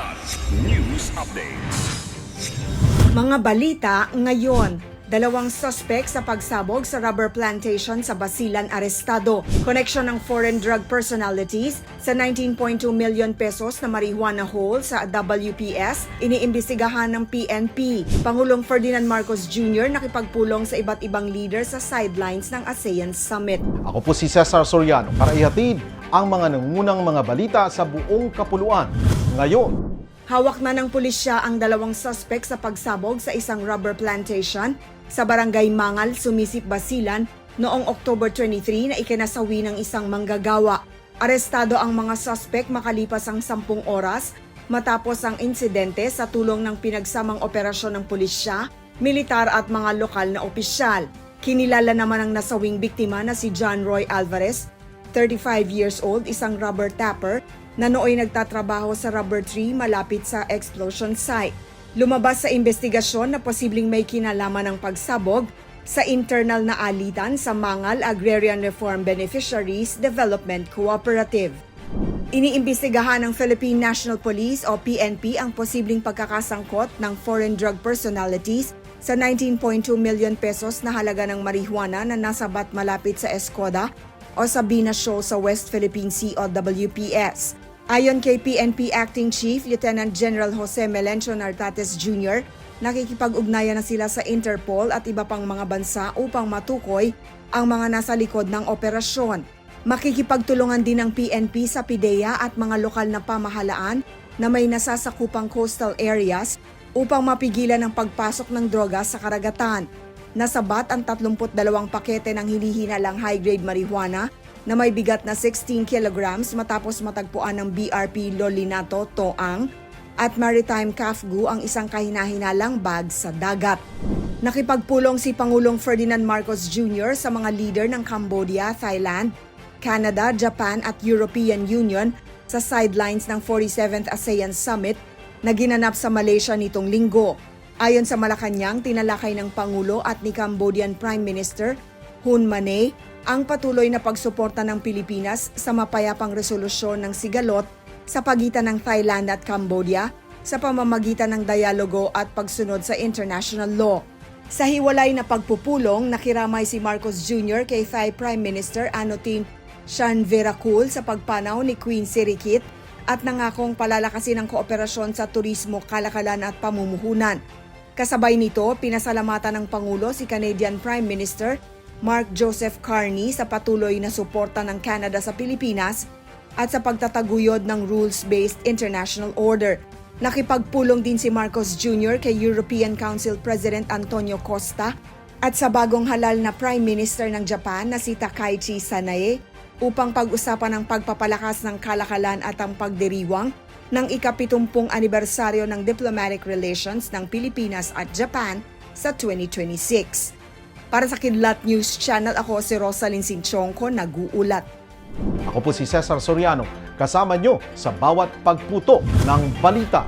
Kilat News Updates. Mga balita ngayon. Dalawang suspect sa pagsabog sa rubber plantation sa Basilan arestado. Connection ng foreign drug personalities sa 19.2 million pesos na marijuana hole sa WPS, iniimbestigahan ng PNP. Pangulong Ferdinand Marcos Jr. nakipagpulong sa iba't ibang leader sa sidelines ng ASEAN Summit. Ako po si Cesar Soriano para ihatid ang mga nangunang mga balita sa buong kapuluan. Ngayon, Hawak na ng pulisya ang dalawang suspect sa pagsabog sa isang rubber plantation sa barangay Mangal, Sumisip, Basilan noong October 23 na ikinasawi ng isang manggagawa. Arestado ang mga suspect makalipas ang sampung oras matapos ang insidente sa tulong ng pinagsamang operasyon ng pulisya, militar at mga lokal na opisyal. Kinilala naman ang nasawing biktima na si John Roy Alvarez, 35 years old, isang rubber tapper na nooy nagtatrabaho sa rubber tree malapit sa explosion site. Lumabas sa investigasyon na posibleng may kinalaman ng pagsabog sa internal na alitan sa Mangal Agrarian Reform Beneficiaries Development Cooperative. Iniimbestigahan ng Philippine National Police o PNP ang posibleng pagkakasangkot ng foreign drug personalities sa 19.2 million pesos na halaga ng marijuana na nasabat malapit sa Escoda o Sabina Shoal sa West Philippine Sea o WPS. Ayon kay PNP Acting Chief Lieutenant General Jose Melencio Nartates Jr., nakikipag-ugnayan na sila sa Interpol at iba pang mga bansa upang matukoy ang mga nasa likod ng operasyon. Makikipagtulungan din ng PNP sa PIDEA at mga lokal na pamahalaan na may nasasakupang coastal areas upang mapigilan ang pagpasok ng droga sa karagatan. Nasabat ang 32 pakete ng hinihinalang high-grade marijuana na may bigat na 16 kilograms matapos matagpuan ng BRP Lolinato Toang at Maritime Kafgu ang isang kahinahinalang bag sa dagat. Nakipagpulong si Pangulong Ferdinand Marcos Jr. sa mga leader ng Cambodia, Thailand, Canada, Japan at European Union sa sidelines ng 47th ASEAN Summit na ginanap sa Malaysia nitong linggo. Ayon sa Malacanang, tinalakay ng Pangulo at ni Cambodian Prime Minister Hun Mane ang patuloy na pagsuporta ng Pilipinas sa mapayapang resolusyon ng sigalot sa pagitan ng Thailand at Cambodia sa pamamagitan ng dialogo at pagsunod sa international law. Sa hiwalay na pagpupulong, nakiramay si Marcos Jr. kay Thai Prime Minister Anutin Shanvirakul sa pagpanaw ni Queen Sirikit at nangakong palalakasin ang kooperasyon sa turismo, kalakalan at pamumuhunan. Kasabay nito, pinasalamatan ng Pangulo si Canadian Prime Minister Mark Joseph Carney sa patuloy na suporta ng Canada sa Pilipinas at sa pagtataguyod ng rules-based international order. Nakipagpulong din si Marcos Jr. kay European Council President Antonio Costa at sa bagong halal na Prime Minister ng Japan na si Takaichi Sanae upang pag-usapan ang pagpapalakas ng kalakalan at ang pagdiriwang ng ikapitumpung anibersaryo ng diplomatic relations ng Pilipinas at Japan sa 2026. Para sa Kidlat News Channel, ako si Rosalyn Sinchonko, nag-uulat. ako po si Cesar Soriano, kasama nyo sa bawat pagputo ng balita.